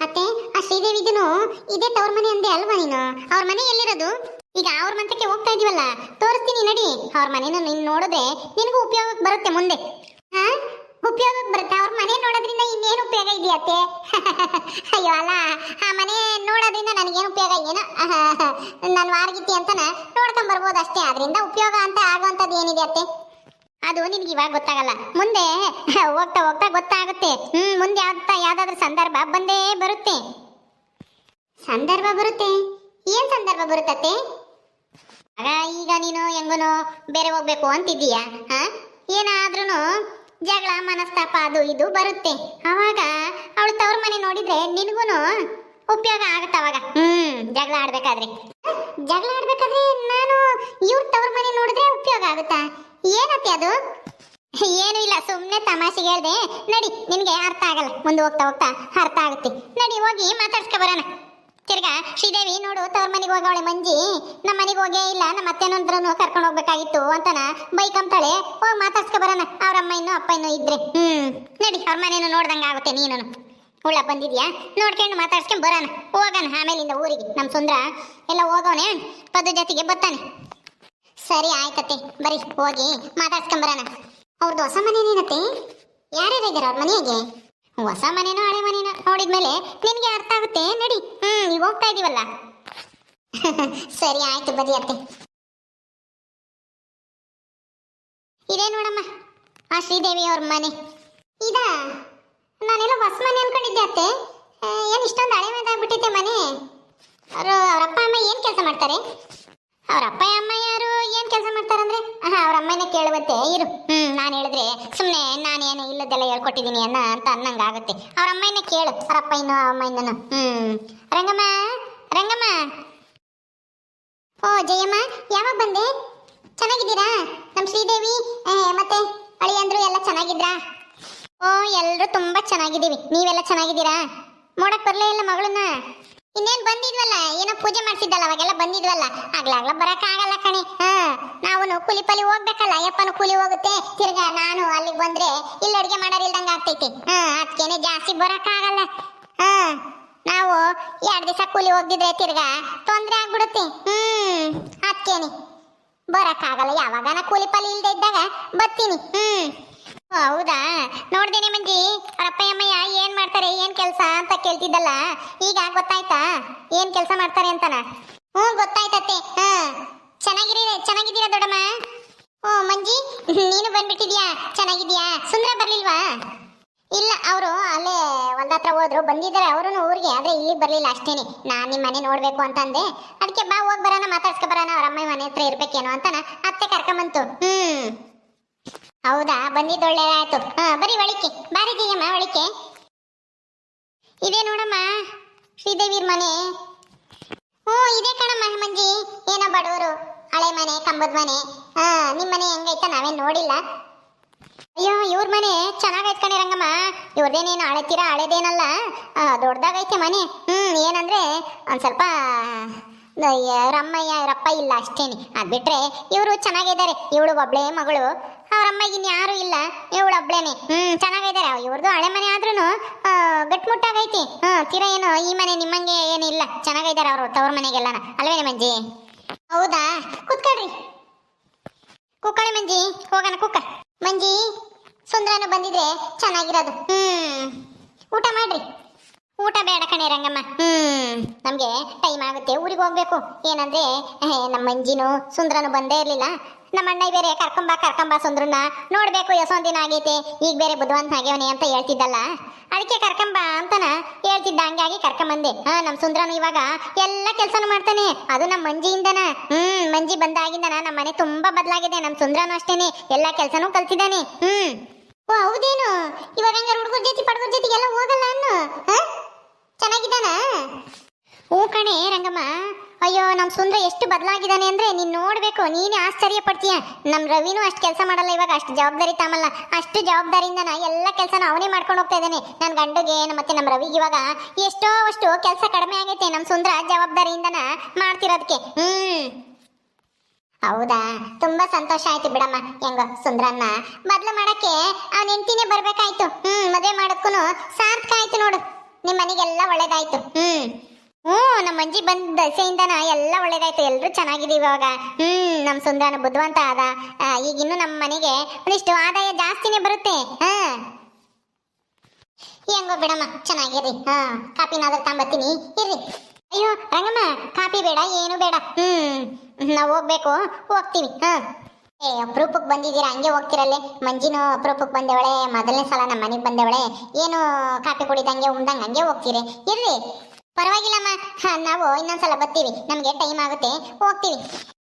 ಅತ್ತೆ, ಆ ಶ್ರೀದೇವಿದನು ಇದೇ ತವ್ರ ಮನೆ ಅಂದೆ ಅಲ್ವಾ ನೀನು? ಅವ್ರ ಮನೆ ಎಲ್ಲಿರೋದು? ಈಗ ಅವ್ರ ಮಂತಕ್ಕೆ ಹೋಗ್ತಾ ಇದೀವಲ್ಲ, ತೋರಿಸ್ತೀನಿ ನಡಿ. ಅವ್ರ ಮನೇನ ನೀನ್ ನೋಡಿದ್ರೆ ನಿನಗೂ ಉಪಯೋಗಕ್ಕೆ ಬರುತ್ತೆ ಮುಂದೆ. ಹಾ ಉಪಯೋಗಕ್ಕೆ ಬರುತ್ತೆ? ಅವ್ರ ಮನೆ ನೋಡೋದ್ರಿಂದ ಇನ್ನೇನು ಉಪಯೋಗ ಇದೆಯತ್ತೆ ಅಯ್ಯೋ ಅಲ್ಲ, ಆ ಮನೆ ನೋಡೋದ್ರಿಂದ ನನಗೇನು ಉಪಯೋಗ ಏನೋ? ನಾನು ವಾರಗಿತ್ತಿ ಅಂತನ ನೋಡ್ಕೊಂಡ್ ಬರ್ಬೋದು ಅಷ್ಟೇ ಅದರಿಂದ ಉಪಯೋಗ ಅಂತ ಆಗುವಂಥದ್ದು ಏನಿದೆ ಅತ್ತೆ? ಅದು ನಿನಗೆ ಇವಾಗ ಗೊತ್ತಾಗಲ್ಲ. ಮುಂದೆ ಹೋಗ್ತಾ ಹೋಗ್ತಾ ಗೊತ್ತಾಗುತ್ತೆ. ಹ್ಮ್, ಮುಂದೆ ಆಗ್ತಾ ಯಾವ್ದಾದ್ರು ಸಂದರ್ಭ ಬಂದೇ ಬರುತ್ತೆ. ಸಂದರ್ಭ ಬರುತ್ತೆ. ಏನ್ ಸಂದರ್ಭ ಬರುತ್ತತ್ತೆ? ಆಗ ಈಗ ನೀನು ಹೆಂಗನು ಬೇರೆ ಹೋಗ್ಬೇಕು ಅಂತಿದ್ದೀಯಾ? ಹಾ? ಏನಾದ್ರೂ ಜಗಳ, ಮನಸ್ತಾಪ ಅದು ಇದು ಬರುತ್ತೆ. ಅವಾಗ ಅವಳು ತವ್ರ ಮನೆ ನೋಡಿದ್ರೆ ನಿನಗೂ ಉಪಯೋಗ ಆಗುತ್ತೆ ಅವಾಗ. ಹ್ಮ್, ಜಗಳ ಆಡ್ಬೇಕಾದ್ರೆ. ಜಗಳ ಆಡ್ಬೇಕಾದ್ರೆ ನಾನು ಇವ್ರ ತವ್ರ ಮನೆ ನೋಡಿದ್ರೆ ಉಪಯೋಗ ಆಗುತ್ತಾ? ಏನತ್ತೆ ಅದು? ಏನು ಇಲ್ಲ ಸುಮ್ಮನೆ ತಮಾಷೆಗೆ ಹೇಳ್ದೆ. ನಡಿ, ನಿನಗೆ ಅರ್ಥ ಆಗಲ್ಲ. ಮುಂದೆ ಹೋಗ್ತಾ ಹೋಗ್ತಾ ಅರ್ಥ ಆಗುತ್ತೆ. ನಡಿ, ಹೋಗಿ ಮಾತಾಡ್ಸ್ಕೊ ಬರೋಣ. ತಿರ್ಗಾ, ಶ್ರೀದೇವಿ, ನೋಡು, ತವ್ರ ಮನೆಗೆ ಹೋಗವಳೆ ಮಂಜಿ. ನಮ್ಮ ಮನೆಗೆ ಹೋಗೇ ಇಲ್ಲ ನಮ್ಮ ಅತ್ತೆನಂದ್ರೂ ಕರ್ಕೊಂಡು ಹೋಗ್ಬೇಕಾಗಿತ್ತು ಅಂತನ ಬೈಕ್ ಅಂತಾಳೆ ಹೋಗಿ ಮಾತಾಡ್ಸ್ಕೊ ಬರೋಣ. ಅವ್ರ ಅಮ್ಮ ಇನ್ನು, ಅಪ್ಪ ಇನ್ನು ಇದ್ರೆ. ಹ್ಮ್, ನಡಿ, ಅವ್ರ ಮನೇನು ನೋಡ್ದಂಗೆ ಆಗುತ್ತೆ ನೀನು ಉಳ್ಳ ಬಂದಿದ್ಯಾ? ನೋಡ್ಕೊಂಡು ಮಾತಾಡ್ಸ್ಕೊಂಡ್ ಬರೋಣ ಹೋಗೋಣ ಆಮೇಲಿಂದ ಊರಿಗೆ. ನಮ್ಮ ಸುಂದ್ರ ಎಲ್ಲ ಹೋಗೋನೆ ಪದ ಜೊತೆಗೆ ಬರ್ತಾನೆ. ಸರಿ ಆಯ್ತತ್ತೆ. ಬರೀ, ಹೋಗಿ ಮಾತಾಡ್ಸ್ಕೊಂಡ್ ಬರೋಣ ಅವ್ರದ್ದು ಹೊಸ ಮನೇನೇನತ್ತೆ ಯಾರ್ಯಾರು ಇದ್ದಾರೆ ಅವ್ರ ಮನೆಗೆ? ಹೊಸ ಮನೇನೋ ಹಳೆ ಮನೇನೋ ನೋಡಿದ್ಮೇಲೆ ನಿನ್ಗೆ ಅರ್ಥ ಆಗುತ್ತೆ. ನಡಿ. ಈಗ ಹೋಗ್ತಾ ಇದೀವಲ್ಲ. ಸರಿ ಆಯ್ತು ಬರಿ ಅತ್ತೆ. ಇದೇ ನೋಡಮ್ಮ. ಆ ಶ್ರೀದೇವಿ ಅವ್ರ ಮನೆ. ಇದಾ? ನಾನೆಲ್ಲ ಹೊಸ ಮನೆ ಅನ್ಕೊಂಡಿದ್ದೆ ಅತ್ತೆ. ಏನು ಇಷ್ಟೊಂದು ಹಳೆ ಮನೆದಾಗ್ಬಿಟ್ಟಿತ್ತೆ ಮನೆ? ಅವರು ಅವ್ರ ಅಪ್ಪ ಅಮ್ಮ ಏನು ಕೆಲಸ ಮಾಡ್ತಾರೆ? ಅವ್ರ ಅಪ್ಪ ಅಮ್ಮ ಯಾರು ಏನು ಕೆಲಸ ಮಾಡ್ತಾರಂದ್ರೆ? ಅಂದ್ರೆ ಅವ್ರ ಅಮ್ಮನೇ ಕೇಳುವಂತೆ ಇರು ಹ್ಞೂ ನಾನು ಹೇಳಿದ್ರೆ ಸುಮ್ಮನೆ ನಾನೇನು ಇಲ್ಲದೆಲ್ಲ ಹೇಳ್ಕೊಟ್ಟಿದ್ದೀನಿ ಅನ್ನ ಅಂತ ಅನ್ನಂಗ ಆಗುತ್ತೆ. ಅವ್ರ ಅಮ್ಮನೇ ಕೇಳು, ಅವ್ರ ಅಪ್ಪ ಇನ್ನೂ ಅಮ್ಮ ಇನ್ನೂ ಹ್ಮ್. ರಂಗಮ್ಮ ರಂಗಮ್ಮ. ಓ, ಜಯಮ್ಮ, ಯಾವಾಗ ಬಂದೆ? ಚೆನ್ನಾಗಿದ್ದೀರಾ? ನಮ್ಮ ಶ್ರೀದೇವಿ ಮತ್ತೆ ಮತ್ತೆ ಅಳಿಯಂದ್ರು ಎಲ್ಲ ಚೆನ್ನಾಗಿದ್ರಾ? ಓ ಎಲ್ಲರೂ ತುಂಬಾ ಚೆನ್ನಾಗಿದ್ದೀವಿ. ನೀವೆಲ್ಲ ಚೆನ್ನಾಗಿದ್ದೀರಾ? ನೋಡಕ್ ಬರ್ಲೇ ಇಲ್ಲ ಮಗಳನ್ನ. ಇನ್ನೇನ್ ಬಂದಿದ್ವಲ್ಲ? ಏನೋ ಪೂಜೆ ಮಾಡ್ಸಿದ್ದಲ್ಲ, ಅವಾಗೆಲ್ಲ ಬಂದಿದ್ವಲ್ಲ. ಆಗ್ಲಾಗ್ಲ ಬರಕ್ ಆಗಲ್ಲ ಕಣಿ. ಹಾ ನಾವು ಕೂಲಿ ಪಲಿ ಹೋಗ್ಬೇಕಲ್ಲ. ಅಯ್ಯಪ್ಪನು ಕೂಲಿ ಹೋಗುತ್ತೆ. ತಿರ್ಗಾ ನಾನು ಅಲ್ಲಿಗೆ ಬಂದ್ರೆ ಇಲ್ಲಿ ಅಡಿಗೆ ಮಾಡೋರಿಲ್ದಂಗ ಆಗ್ತೈತಿ. ಹಾ ಅದಕ್ಕೇನೆ ಜಾಸ್ತಿ ಬರಕ್ ಆಗಲ್ಲ. ಹಾ, ನಾವು ಎರಡ್ ದಿವಸ ಕೂಲಿ ಹೋಗಿದ್ರೆ ತಿರ್ಗಾ ತೊಂದ್ರೆ ಆಗ್ಬಿಡುತ್ತೆ. ಹ್ಮ್ ಅದಕ್ಕೇನೆ ಆಗಲ್ಲ. ಯಾವಾಗನ ಕೂಲಿ ಪಲಿ ಇಲ್ದೇ ಇದ್ದಾಗ ಬರ್ತೀನಿ. ಹ್ಮ್. ಹೌದಾ? ನೋಡ್ದೇನೆ ಮಂಜಿ ಅವ್ರ ಅಪ್ಪ ಅಮ್ಮಯ್ಯ ಏನ್ ಮಾಡ್ತಾರೆ, ಏನ್ ಕೆಲ್ಸ ಅಂತ ಕೇಳ್ತಿದ್ದಲ್ಲ. ಈಗ ಗೊತ್ತಾಯ್ತಾ? ಏನ್ ಕೆಲಸ ಮಾಡ್ತಾರೆ ಅಂತನ? ಹ್ಞೂ, ಗೊತ್ತಾಯ್ತತ್ತೆ. ಹಾ. ಚೆನ್ನಾಗಿರಿ, ಚೆನ್ನಾಗಿದ್ದೀರಾ ದೊಡ್ಡಮ್ಮ? ಓ, ಮಂಜಿ, ನೀನು ಬಂದ್ಬಿಟ್ಟಿದ್ಯಾ? ಚೆನ್ನಾಗಿದ್ಯಾ ಸುಂದರ ಬರ್ಲಿಲ್ವಾ? ಇಲ್ಲ, ಅವರು ಅಲ್ಲೇ ಒಂದ್ ಹತ್ರ ಹೋದ್ರು. ಬಂದಿದ್ದಾರೆ ಅವರು ಊರಿಗೆ, ಆದ್ರೆ ಇಲ್ಲಿ ಬರಲಿಲ್ಲ ಅಷ್ಟೇನೆ. ನಾನು ನಿಮ್ಮ ಮನೆ ನೋಡ್ಬೇಕು ಅಂತ ಅಂದೆ. ಅದಕ್ಕೆ ಬಾ, ಹೋಗ್ ಬರೋಣ, ಮಾತಾಡ್ಸ್ಕೊ ಬರೋಣ. ಅವ್ರ ಅಮ್ಮ ಮನೆ ಹತ್ರ ಇರ್ಬೇಕೇನೋ ಅಂತನ. ಅತ್ತೆ ಕರ್ಕೊಂಬಂತು. ಹ್ಮ್. ಹೌದಾ? ಬಂದಿದ್ದು ಒಳ್ಳೇದಾಯ್ತು ಹಾ ಬರೀ ಒಳಿಕೆ. ಬಾರಿ ಜಯಮ್ಮ ಒಳಿಕೆ. ಇದೇ ನೋಡಮ್ಮ, ಶ್ರೀದೇವಿರ್ ಮನೆ. ಹ್ಞೂ, ಇದೇ ಕಣಮ್ಮ ಮಂಜಿ ಏನೋ ಬಡವರು. ಹಳೆ ಮನೆ, ಕಂಬದ ಮನೆ. ಹಾ ನಿಮ್ಮ ಮನೆ ಹೆಂಗೈತ? ನಾವೇನ್ ನೋಡಿಲ್ಲ. ಅಯ್ಯೋ, ಇವ್ರ ಮನೆ ಚೆನ್ನಾಗೈತ್ ಕಣೆ ರಂಗಮ್ಮ. ಇವ್ರದೇನೇನು ಹಳೆತೀರ, ಹಳೆದೇನಲ್ಲ? ದೊಡ್ಡದಾಗೈತೆ ಮನೆ. ಹ್ಞೂ ಏನಂದ್ರೆ, ಒಂದು ಸ್ವಲ್ಪ ರಮ್ಮಯ್ಯ ಇವರಪ್ಪ ಇಲ್ಲ ಅಷ್ಟೇನೆ. ಅದು ಬಿಟ್ಟರೆ ಇವರು ಚೆನ್ನಾಗಿದ್ದಾರೆ. ಇವಳು ಒಬ್ಳೆ ಮಗಳು. ಅವ್ರ ಅಮ್ಮಗಿನ್ ಯಾರು ಇಲ್ಲ. ಇವಳು ಒಬ್ಳೇನೆ. ಹ್ಮ್ ಚೆನ್ನಾಗಿದ್ದಾರೆ ಇವ್ರದ್ದು ಹಳೆ ಮನೆ ಆದ್ರೂನು ಆ, ಗಟ್ಮುಟ್ಟಾಗೈತಿ ಹ್ಮ್ ತೀರ ಏನು ಈ ಮನೆ ನಿಮ್ಮಂಗೆ ಏನಿಲ್ಲ ಚೆನ್ನಾಗಿದ್ದಾರೆ ಅವರು ತವ್ರ ಮನೆಗೆಲ್ಲನ. ಅಲ್ವೇನೆ ಮಂಜಿ ಹೌದಾ? ಕುತ್ಕೊಳ್ರಿ. ಕುಕ್ಕಳಿ ಮಂಜಿ. ಹೋಗೋಣ ಕುಕ್ಕ ಮಂಜಿ ಸುಂದ್ರನು ಬಂದಿದ್ರೆ ಚೆನ್ನಾಗಿರೋದು. ಹ್ಮ್ ಊಟ ಮಾಡ್ರಿ. ಊಟ ಬೇಡ ಕಣೆ ರಂಗಮ್ಮ. ಹ್ಮ್ ನಮ್ಗೆ ಟೈಮ್ ಆಗುತ್ತೆ. ಊರಿಗೆ ಹೋಗ್ಬೇಕು. ಏನಂದ್ರೆ ನಮ್ಮ ಮಂಜಿನೂ ಸುಂದ್ರನು ಬಂದೇ ಇರ್ಲಿಲ್ಲ. ನಮ್ಮ ಅಣ್ಣ ಬೇರೆ, ಕರ್ಕೊಂಬ ಕರ್ಕೊಂಬ ಸುಂದ್ರನ್ನ ನೋಡ್ಬೇಕು ಎಷ್ಟೊಂದ್ ದಿನ ಆಗೈತೆ. ಈಗ ಬೇರೆ ಬುದ್ಧವಂತ ಆಗ್ಯವನೆ ಅಂತ ಹೇಳ್ತಿದ್ದಲ್ಲ. ಅದಕ್ಕೆ ಕರ್ಕೊಂಬ ಅಂತನ ಹೇಳ್ತಿದ್ದ. ಹಂಗಾಗಿ ಕರ್ಕೊಂಬಂದೆ. ಹಾ ನಮ್ಮ ಸುಂದ್ರನು ಇವಾಗ ಎಲ್ಲ ಕೆಲ್ಸನೂ ಮಾಡ್ತಾನೆ. ಅದು ನಮ್ಮ ಮಂಜಿಯಿಂದನ. ಹ್ಮ್, ಮಂಜಿ ಬಂದಾಗಿಂದನ ನಮ್ಮ ಮನೆ ತುಂಬಾ ಬದಲಾಗಿದೆ. ನಮ್ಮ ಸುಂದ್ರನು ಅಷ್ಟೇನೆ. ಎಲ್ಲ ಕೆಲ್ಸನೂ ಕಲ್ತಿದ್ದಾನೆ. ಹ್ಮ್. ಓ, ಹೌದೇನು? ಇವಾಗ ಹಂಗಾರೆ ಹುಡುಗರ ಜೊತೆ, ಪಡ್ಗರ ಜೊತೆಗೆಲ್ಲ ಹೋಗಲ್ಲ ಅನ್ನು? ಚೆನ್ನಾಗಿದ್ದಾನ? ಓ ಕಣೆ ರಂಗಮ್ಮ. ಅಯ್ಯೋ ನಮ್ಮ ಸುಂದ್ರ ಎಷ್ಟು ಬದಲಾಗಿದ್ದಾನೆ ಅಂದ್ರೆ ನೀನು ನೋಡ್ಬೇಕು, ನೀನೇ ಆಶ್ಚರ್ಯ ಪಡ್ತೀಯ ನಮ್ಮ ರವಿನೂ ಅಷ್ಟು ಕೆಲಸ ಮಾಡಲ್ಲ ಇವಾಗ, ಅಷ್ಟು ಜವಾಬ್ದಾರಿ ತಾಮಲ್ಲ. ಅಷ್ಟು ಜವಾಬ್ದಾರಿಯಿಂದ ಎಲ್ಲ ಕೆಲಸನ ಅವನೇ ಮಾಡ್ಕೊಂಡು ಹೋಗ್ತಾ ಇದ್ದಾನೆ. ನನ್ನ ಗಂಡಗೆ, ಮತ್ತೆ ನಮ್ಮ ರವಿಗೆ ಇವಾಗ ಎಷ್ಟೋ ಅಷ್ಟು ಕೆಲಸ ಕಡಿಮೆ ಆಗೈತೆ ನಮ್ಮ ಸುಂದ್ರ ಜವಾಬ್ದಾರಿಯಿಂದನ ಮಾಡ್ತಿರೋದಕ್ಕೆ. ಹ್ಞೂ ಹೌದಾ? ತುಂಬಾ ಸಂತೋಷ ಆಯ್ತು ಬಿಡಮ್ಮ. ಹೆಂಗ, ಸುಂದ್ರನ್ನ. ಬದ್ಲು ಮಾಡಕ್ಕೆ ಅವನ ಹೆಂಡತಿನೇ ಬರ್ಬೇಕಾಯ್ತು. ಹ್ಮ್, ಮದ್ವೆ ಮಾಡಕ್ಕೂನು ಸಾರ್ಥಕ ಆಯ್ತು ನೋಡು. ನಿಮ್ಮ ಮನೆಗೆಲ್ಲ ಒಳ್ಳೇದಾಯ್ತು. ಹ್ಮ್. ಬಂದ ದಸೆಯಿಂದನ ಎಲ್ಲ ಒಳ್ಳೇದಾಯ್ತು. ಎಲ್ಲರೂ ಚೆನ್ನಾಗಿದ್ದೀವಿ ಇವಾಗ. ಹ್ಮ್ ನಮ್ಮ ಸುಂದರನ ಬುದ್ಧಿವಂತ ಆದ. ಈಗ ಇನ್ನು ನಮ್ಮ ಮನೆಗೆ ಒಂದಿಷ್ಟು ಆದಾಯ ಜಾಸ್ತಿನೇ ಬರುತ್ತೆ. ಹಾ. ಹೆಂಗೋ ಬಿಡಮ್ಮ, ಚೆನ್ನಾಗಿರಿ. ಹಾ ಕಾಪಿನಾದ್ರೂ ತಾಂಬತ್ತೀನಿ ಇರ್ರಿ. ಅಯ್ಯೋ, ರಂಗಮ್ಮ ಕಾಪಿ ಬೇಡ, ಏನು ಬೇಡ. ಹ್ಮ್, ನಾವು ಹೋಗ್ಬೇಕು. ಹೋಗ್ತೀವಿ ಹಾ. ಏ, ಅಪರೂಪಕ್ಕೆ ಬಂದಿದ್ದೀರಾ? ಹಂಗೆ ಹೋಗ್ತಿರಲ್ಲೇ. ಮಂಜಿನೂ ಅಪರೂಪಕ್ಕೆ ಬಂದವಳೆ. ಮೊದಲನೇ ಸಲ ನಮ್ಮ ಮನೆಗೆ ಬಂದವಳೆ. ಏನು ಕಾಪಿ ಕುಡಿದಂಗೆ ಉಂದಂಗೆ ಹಂಗೆ ಹೋಗ್ತೀರಿ. ಇರ್ರಿ. ಪರವಾಗಿಲ್ಲಮ್ಮ. ನಾವು ಇನ್ನೊಂದ್ಸಲ ಬರ್ತೀವಿ. ನಮಗೆ ಟೈಮ್ ಆಗುತ್ತೆ. ಹೋಗ್ತೀವಿ.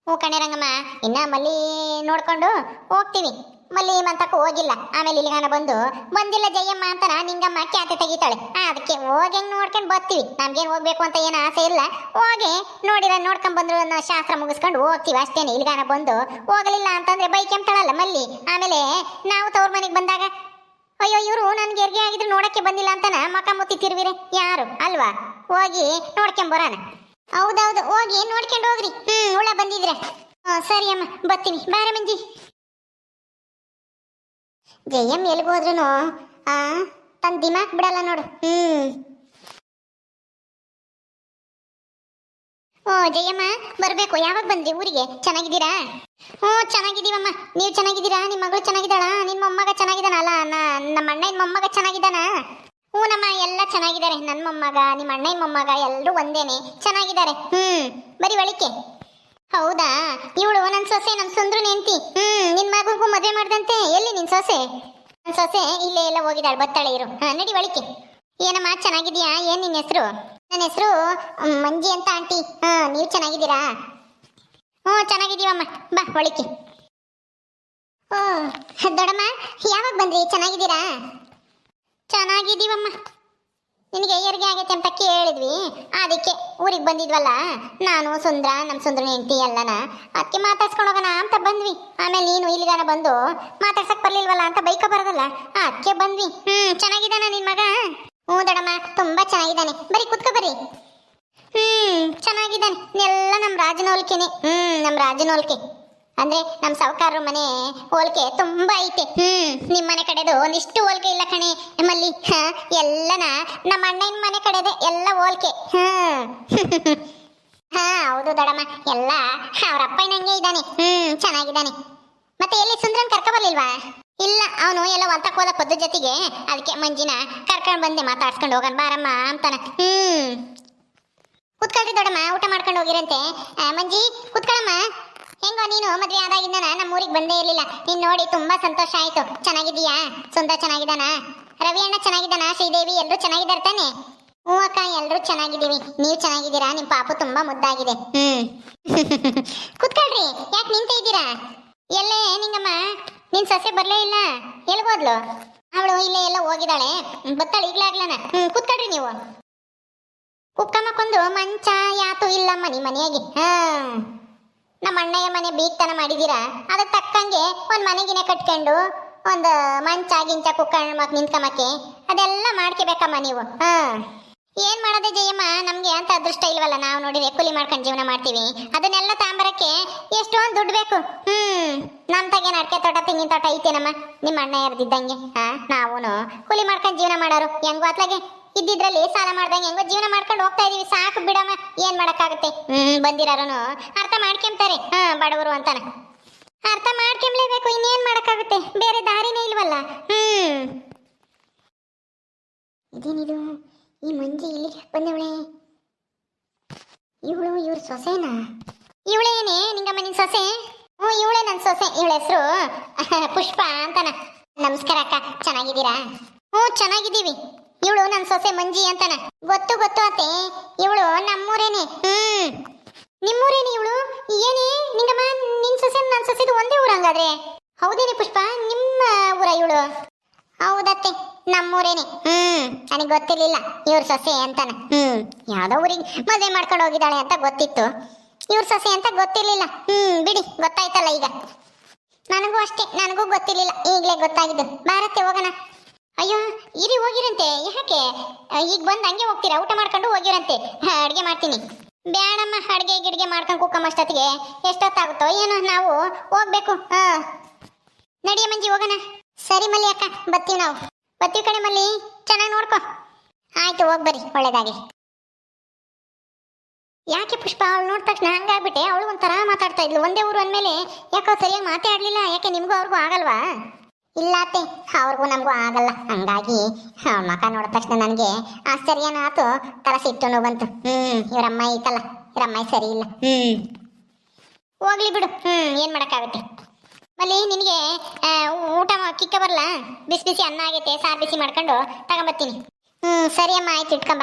ಹ್ಞೂ ಕಣೆ ರಂಗಮ್ಮ. ಇನ್ನ ಮಲ್ಲಿ ನೋಡ್ಕೊಂಡು ಹೋಗ್ತೀವಿ. ಮಲ್ಲಿ ಮಂತಕ್ಕೂ ಹೋಗಿಲ್ಲ. ಆಮೇಲೆ ಇಲ್ಲಿಗಾನ ಬಂದು, ಬಂದಿಲ್ಲ ಜಯಮ್ಮ ಅಂತ ನಿಂಗಮ್ಮ ಖ್ಯಾತೆ ತೆಗಿತಾಳೆ. ಅದಕ್ಕೆ ಹೋಗಿ ನೋಡ್ಕೊಂಡು ಬರ್ತೀವಿ. ನಮ್ಗೇನು ಹೋಗ್ಬೇಕು ಅಂತ ಏನು ಆಸೆ ಇಲ್ಲ. ಹೋಗಿ ನೋಡಿರ ನೋಡ್ಕೊಂಡ್ ಬಂದ್ರು ಶಾಸ್ತ್ರ ಮುಗಿಸ್ಕೊಂಡು ಹೋಗ್ತೀವಿ ಅಷ್ಟೇನೆ. ಇಲ್ಲಿಗಾನ ಬಂದು ಹೋಗಲಿಲ್ಲ ಅಂತಂದ್ರೆ ಬೈಕ್ ಎಂತಾಳಲ್ಲ ಮಲ್ಲಿ. ಆಮೇಲೆ ನಾವು ತವ್ರ ಮನೆಗೆ ಬಂದಾಗ ಅಯ್ಯೋ, ಇವರು ನನ್ಗೆ ಹೆರಿಗೆ ಆಗಿದ್ರು ನೋಡಕ್ಕೆ ಬಂದಿಲ್ಲ ಅಂತನ? ಮಕ ಮುತ್ತಿ ತಿರುವಿರೆ. ಯಾರು? ಅಲ್ವಾ? ಹೋಗಿ ನೋಡ್ಕೊಂಬರೋಣ ಹೌದೌದು, ಹೋಗಿ ನೋಡ್ಕೊಂಡು ಹೋಗ್ರಿ. ಹ್ಮ್, ಹುಳ ಬಂದಿದ್ರೆ. ಸರಿ ಅಮ್ಮ, ಬರ್ತೀನಿ. ಬಾರೆ ಮಂಜಿ. ಜಯಮ್ ಎಲ್ಲಿ ಹೋದ್ರುನು? ಆ, ತನ್ ದಿಮಾಕ್ ಬಿಡಲ್ಲ ನೋಡು. ಹ್ಮ್. ಓ, ಜಯಮ್ಮ, ಬರಬೇಕು. ಯಾವಾಗ ಬಂದ್ರಿ ಊರಿಗೆ? ಚೆನ್ನಾಗಿದ್ದೀರಾ? ಹ್ಞೂ ನೀವು ಚೆನ್ನಾಗಿದ್ದೀರಾ? ನಿಮ್ಮ ಮಗಳು ಚೆನ್ನಾಗಿದ್ದಾಳ? ನಿಮ್ಮ ಮೊಮ್ಮಗ ಚೆನ್ನಾಗಿದ್ದಾನಲ್ಲ ನಮ್ಮ ಅಣ್ಣನ ಮೊಮ್ಮಗ ಚೆನ್ನಾಗಿದ್ದಾನ? ಹ್ಞೂ ನಮ್ಮ ಎಲ್ಲ ಚೆನ್ನಾಗಿದ್ದಾರೆ. ನನ್ನ ಮೊಮ್ಮಗ ನಿಮ್ಮ ಅಣ್ಣ ಮೊಮ್ಮಗ ಎಲ್ಲರೂ ಒಂದೇನೆ. ಚೆನ್ನಾಗಿದ್ದಾರೆ. ಹ್ಞೂ ಬರೀ ಒಳಿಕೆ. ಹೌದಾ? ಇವಳು ನನ್ನ ಸೊಸೆ ನಮ್ಮ ಸುಂದ್ರು ನೆಂತಿ ಹ್ಞೂ ನಿನ್ನ ಮಗುಗೂ ಮದುವೆ ಮಾಡ್ದಂತೆ. ಎಲ್ಲಿ ನಿನ್ ಸೊಸೆ? ನನ್ನ ಸೊಸೆ ಇಲ್ಲೇ ಎಲ್ಲ ಹೋಗಿದ್ದಾಳೆ, ಬತ್ತಾಳೆ ಇರು. ಹಾಂ, ನಡಿ ಒಳಿಕೆ. ಏನಮ್ಮ ಚೆನ್ನಾಗಿದೆಯಾ ಏನು ನಿನ್ನ ಹೆಸರು? ನನ್ನ ಹೆಸರು ಮಂಜಿ ಅಂತ ಆಂಟಿ. ಹಾಂ, ನೀವು ಚೆನ್ನಾಗಿದ್ದೀರಾ? ಹ್ಞೂ, ಚೆನ್ನಾಗಿದ್ದೀವಮ್ಮ. ಬಾ, ಒಳಿಕೆ. ಓ, ದೊಡ್ಡಮ್ಮ, ಯಾವಾಗ ಬಂದ್ರಿ? ಚೆನ್ನಾಗಿದ್ದೀರಾ? ಚೆನ್ನಾಗಿದ್ದೀವಮ್ಮ. ನಿನಗೆ ಹೆರಿಗೆ ಆಗೈತೆ ಅಂತ ಕೇಳಿದ್ವಿ. ಅದಕ್ಕೆ ಊರಿಗೆ ಬಂದಿದ್ವಲ್ಲ? ನಾನು ಸುಂದ್ರ ನಮ್ಮ ಸುಂದ್ರ ಹೆಂಡತಿ ಎಲ್ಲನ ಅದಕ್ಕೆ ಮಾತಾಡ್ಸ್ಕೊಂಡು ಹೋಗೋಣ ಅಂತ ಬಂದ್ವಿ. ಆಮೇಲೆ ನೀನು ಇಲ್ಲಿಗಾನ ಬಂದು ಮಾತಾಡ್ಸಕ್ ಬರ್ಲಿಲ್ವಲ್ಲ ಅಂತ ಬೈಕ ಬರೋದಲ್ಲ? ಅದಕ್ಕೆ ಬಂದ್ವಿ. ಹ್ಮ್, ಚೆನ್ನಾಗಿದ್ದಾನ ನಿನ್ ಮಗ? ಹ್ಞೂ ದೊಡಮ್ಮ ತುಂಬ ಚೆನ್ನಾಗಿದ್ದಾನೆ. ಬರೀ ಕುತ್ಕೋ ಬರ್ರಿ ಹ್ಮ್, ಚೆನ್ನಾಗಿದ್ದಾನೆ. ಎಲ್ಲ ನಮ್ಮ ರಾಜನ ಹೋಲ್ಕೆನೆ ಹ್ಮ್ ನಮ್ಮ ರಾಜನ ಹೋಲ್ಕೆ ಅಂದ್ರೆ ನಮ್ಮ ಸಾವುಕಾರ ಮನೆ ಹೋಲ್ಕೆ ತುಂಬಾ ಐತೆ. ಹ್ಮ್, ನಿಮ್ ಮನೆ ಕಡೆದು ಒಂದಿಷ್ಟು ಹೋಲ್ಕೆ ಇಲ್ಲ ಕಣೆ, ನಮ್ಮಲ್ಲಿ. ಎಲ್ಲನ ನಮ್ಮ ಅಣ್ಣನ ಮನೆ ಕಡೆದೆ ಎಲ್ಲ ಹೋಲ್ಕೆ. ಹ್ಮ್ ಹಾ, ಹೌದು ದಡಮ್ಮ, ಎಲ್ಲ ಅವ್ರ ಅಪ್ಪನಂಗೆ ಇದ್ದಾನೆ. ಹ್ಮ್, ಚೆನ್ನಾಗಿದ್ದಾನೆ. ಮತ್ತೆ ಎಲ್ಲಿ ಸುಂದ್ರನ್ ಕರ್ಕ ಬರ್ಲಿಲ್ವಾ? ಇಲ್ಲ, ಅವನು ಎಲ್ಲ ಹೊಲ್ತಕ್ ಹೋದ ಪದ್ದು ಜೊತೆಗೆ. ಅದಕ್ಕೆ ಮಂಜಿನ ಕರ್ಕೊಂಡ್ ಬಂದೆ, ಮಾತಾಡ್ಸ್ಕೊಂಡು ಹೋಗನ್, ಬಾರಮ್ಮ ಅಂತಾನ. ಹ್ಮ್. ಕುತ್ಕೊಳ್ರಿ ದೊಡಮ್ಮ, ಊಟ ಮಾಡ್ಕೊಂಡು ಹೋಗಿರಂತೆ. ಮಂಜಿ, ಕುತ್ಕೊಳಮ್ಮ. ಹೆಂಗೋ ನೀನು ಮದ್ವೆ ಆದಾಗಿಂದ ನಮ್ಮ ಊರಿಗೆ ಬಂದೇ ಇರ್ಲಿಲ್ಲ. ನೀನ್ ನೋಡಿ ತುಂಬಾ ಸಂತೋಷ ಆಯ್ತು. ಚೆನ್ನಾಗಿದೀಯಾ ಸುಂದರ ಚೆನ್ನಾಗಿದ್ದಾನ? ರವಿ ಅಣ್ಣ ಚೆನ್ನಾಗಿದ್ದಾನ? ಶ್ರೀದೇವಿ ಎಲ್ಲರೂ ಚೆನ್ನಾಗಿದ್ದಾರೆ ತಾನೆ? ಹ್ಞೂ ಅಕ್ಕ ಎಲ್ಲರೂ ಚೆನ್ನಾಗಿದ್ದೀವಿ. ನೀವು ಚೆನ್ನಾಗಿದ್ದೀರಾ? ನಿಮ್ ಪಾಪು ತುಂಬಾ ಮುದ್ದಾಗಿದೆ. ಹ್ಮ್. ಕುತ್ಕೊಳ್ರಿ. ಯಾಕೆ ನಿಂತ ಇದ್ದೀರಾ? ಎಲ್ಲೇ ನಿಂಗಮ್ಮ? ನಿನ್ ಸೊಸೆ ಬರ್ಲೇ ಇಲ್ಲ? ಎಲ್ಗೋದ್ಲು ಅವಳು ಇಲ್ಲೇ ಎಲ್ಲ ಹೋಗಿದ್ದಾಳೆ. ಬತ್ತಾಳು ಈಗ್ಲಾಗ್ಲನ ಹ್ಮ್, ಕುತ್ಕೊಳ್ರಿ ನೀವು. ಕುಕ್ಕಮ್ಮಕ್ಕೊಂದು ಮಂಚ ಯಾತು ಇಲ್ಲಮ್ಮ ಮನಿ ಮನೆಯಾಗೆ. ಹಾ. ನಮ್ಮ ಅಣ್ಣಯ್ಯ ಮನೆ ಬೀಗ್ತನ ಮಾಡಿದೀರಾ? ಅದಕ್ಕೆ ತಕ್ಕಂಗೆ ಒಂದು ಮನೆಗಿನ ಕಟ್ಕೊಂಡು ಒಂದು ಮಂಚ, ಗಿಂಚ ಕುಕ್ಕಣ್ಣ ಮಕ್ ನಿಂತ್ಕಮಕ್ಕೆ. ಅದೆಲ್ಲ ಮಾಡ್ಕೋಬೇಕಮ್ಮ ನೀವು. ಹಾಂ. ಏನ್ ಮಾಡೋದೇ ಜಯಮ್ಮ? ನಮ್ಗೆ ಅಂತ ಅದೃಷ್ಟ ಇಲ್ವಲ್ಲ, ನಾವು ನೋಡಿ ಕೂಲಿ ಮಾಡ್ಕೊಂಡು ಜೀವನ ಮಾಡ್ತೀವಿ. ಅದನ್ನೆಲ್ಲ ತಾಂಬರಕ್ಕೆ ಎಷ್ಟೊಂದು ದುಡ್ಡು ಬೇಕು. ಹ್ಮ್. ನಮ್ ತಗೇನ್ ಅಡಿಕೆ ತೋಟ, ತೆಂಗಿನ ತೋಟ ಐತೇನಮ್ಮ? ನಿಮ್ಮ ಅಣ್ಣ ಯಾರ್ದಿದ್ದಂಗೆ ಹಾ ನಾವು ಕೂಲಿ ಮಾಡ್ಕೊಂಡು ಜೀವನ ಮಾಡೋರು. ಹೆಂಗೋ ಅತ್ಲಾಗೆ ಇದ್ದಿದ್ರಲ್ಲಿ ಸಾಲ ಮಾಡ್ದಂಗೆ ಹೆಂಗೋ ಜೀವನ ಮಾಡ್ಕೊಂಡು ಹೋಗ್ತಾ ಇದೀವಿ. ಸಾಕು ಬಿಡಮ್ಮ. ಏನ್ ಮಾಡಕ್ಕಾಗುತ್ತೆ? ಹ್ಮ್, ಬಂದಿರೋನು. ಅರ್ಥ ಮಾಡ್ಕೊಂತಾರೆ ಹಾ, ಬಡವರು ಅಂತಾನ. ಅರ್ಥ ಮಾಡ್ಕೊಂಬ್ಲೇಬೇಕು. ಇನ್ನೇನ್ ಮಾಡಕ್ಕಾಗುತ್ತೆ? ಬೇರೆ ದಾರಿನೇ ಇಲ್ವಲ್ಲ? ಹ್ಮ್. ಇದೇನಿದು? ಈ ಮಂಜಿ ಇಲ್ಲಿಗೆ ಬಂದವಳೆ? ಇವಳು ಇವ್ರ ಸೊಸೆನಾ? ಇವಳೇನೆ ನಿಂಗಮ್ಮ, ನಿನ್ ಸೊಸೆ? ಹ್ಞೂ, ಇವಳೇ ನನ್ನ ಸೊಸೆ. ಇವಳ ಹೆಸರು ಪುಷ್ಪ ಅಂತಾನ. ನಮಸ್ಕಾರ ಅಕ್ಕ. ಚೆನ್ನಾಗಿದ್ದೀರಾ? ಹ್ಞೂ, ಚೆನ್ನಾಗಿದ್ದೀವಿ. ಇವಳು ನನ್ನ ಸೊಸೆ ಮಂಜಿ ಅಂತಾನ. ಗೊತ್ತು ಗೊತ್ತು ಅತ್ತೆ. ಇವಳು ನಮ್ಮೂರೇನೆ. ಹ್ಮ್. ನಿಮ್ಮೂರೇನೆ ಇವಳು? ಏನೇ? ನಿಂಗಮ್ಮ ನಿನ್ ಸೊಸೆ ನನ್ನ ಸೊಸೆದು ಒಂದೇ ಊರ ಹಂಗಾದ್ರೆ? ಹೌದೇನೆ ಪುಷ್ಪ? ನಿಮ್ಮ ಊರ ಇವಳು? ಹೌದತ್ತೆ, ನಮ್ಮೂರೇನೆ. ಹ್ಮ್. ನನಗೆ ಗೊತ್ತಿರ್ಲಿಲ್ಲ ಇವ್ರ ಸೊಸೆ ಅಂತಾನೆ. ಹ್ಮ್. ಯಾವ್ದೋ ಊರಿಗೆ ಮದುವೆ ಮಾಡ್ಕೊಂಡು ಹೋಗಿದ್ದಾಳೆ ಅಂತ ಗೊತ್ತಿತ್ತು. ಇವ್ರ ಸೊಸೆ ಅಂತ ಗೊತ್ತಿರ್ಲಿಲ್ಲ. ಹ್ಮ್, ಬಿಡಿ, ಗೊತ್ತಾಯ್ತಲ್ಲ ಈಗ. ನನಗೂ ಅಷ್ಟೇ, ನನಗೂ ಗೊತ್ತಿರ್ಲಿಲ್ಲ. ಈಗಲೇ ಗೊತ್ತಾಗಿದ್ದು ಭಾರತೆ ಹೋಗೋಣ. ಅಯ್ಯೋ, ಇರಿ ಹೋಗಿರಂತೆ. ಯಾಕೆ? ಈಗ ಬಂದು ಹಂಗೆ ಹೋಗ್ತೀರಾ? ಊಟ ಮಾಡ್ಕೊಂಡು ಹೋಗಿರಂತೆ. ಅಡುಗೆ ಮಾಡ್ತೀನಿ. ಬೇಡಮ್ಮ ಅಡುಗೆ ಗಿಡ್ಗೆ ಮಾಡ್ಕೊಂಡು ಕುಕ್ಕಮ್ಮ ಅಷ್ಟೊತ್ತಿಗೆ. ಎಷ್ಟೊತ್ತಾಗುತ್ತೋ ಏನೋ ನಾವು ಹೋಗ್ಬೇಕು. ಹಾ. ನಡಿಯ ಮಂಜಿ, ಹೋಗೋಣ. ಸರಿ ಮಲ್ಲಿ ಅಕ್ಕ, ಬತ್ತೀವಿ ನಾವು. ಬತ್ತೀವಿ ಕಡೆ ಮಲ್ಲಿ. ಚೆನ್ನಾಗಿ ನೋಡ್ಕೊ. ಆಯ್ತು, ಹೋಗಿ ಬರ್ರಿ. ಒಳ್ಳೇದಾಗಿ ಯಾಕೆ ಪುಷ್ಪ? ಅವಳು ನೋಡಿದ ತಕ್ಷಣ ಹಂಗಾಗ್ಬಿಟ್ಟೆ ಅವಳು ಒಂಥರ ಮಾತಾಡ್ತಾ ಇದ್ಲು. ಒಂದೇ ಊರು ಅಂದಮೇಲೆ ಯಾಕೋ ಸರಿಯಾಗಿ ಮಾತಾಡಲಿಲ್ಲ ಯಾಕೆ ನಿಮಗೂ ಅವ್ರಿಗೂ ಆಗಲ್ವಾ? ಇಲ್ಲ ಅತ್ತೆ, ಅವ್ರಿಗೂ ನಮಗೂ ಆಗಲ್ಲ. ಹಂಗಾಗಿ ಅವ್ರ ಮಕ ನೋಡಿದ ತಕ್ಷಣ ನನಗೆ ಆಶ್ಚರ್ಯನ ಆತು ತರ ಸಿಟ್ಟು ಬಂತು. ಹ್ಮ್, ಇವರಮ್ಮ ಐತಲ್ಲ, ಇವರಮ್ಮ ಸರಿ ಇಲ್ಲ. ಹ್ಮ್. ಹೋಗ್ಲಿ ಬಿಡು. ಹ್ಮ್, ಏನ್ ಮಾಡಕ್ಕಾಗುತ್ತೆ? ಮಲ್ಲಿ, ನಿನಗೆ ಊಟ ಕಿಕ್ಕ ಬರಲ್ಲ ಬಿಸಿ ಬಿಸಿ ಅನ್ನ ಆಗೈತೆ, ಸಾರು ಬಿಸಿ ಮಾಡ್ಕೊಂಡು ತಗೊಂಬರ್ತೀನಿ ಹ್ಮ್, ಸರಿ ಅಮ್ಮ, ಆಯ್ತು ಇಟ್ಕೊಂಬ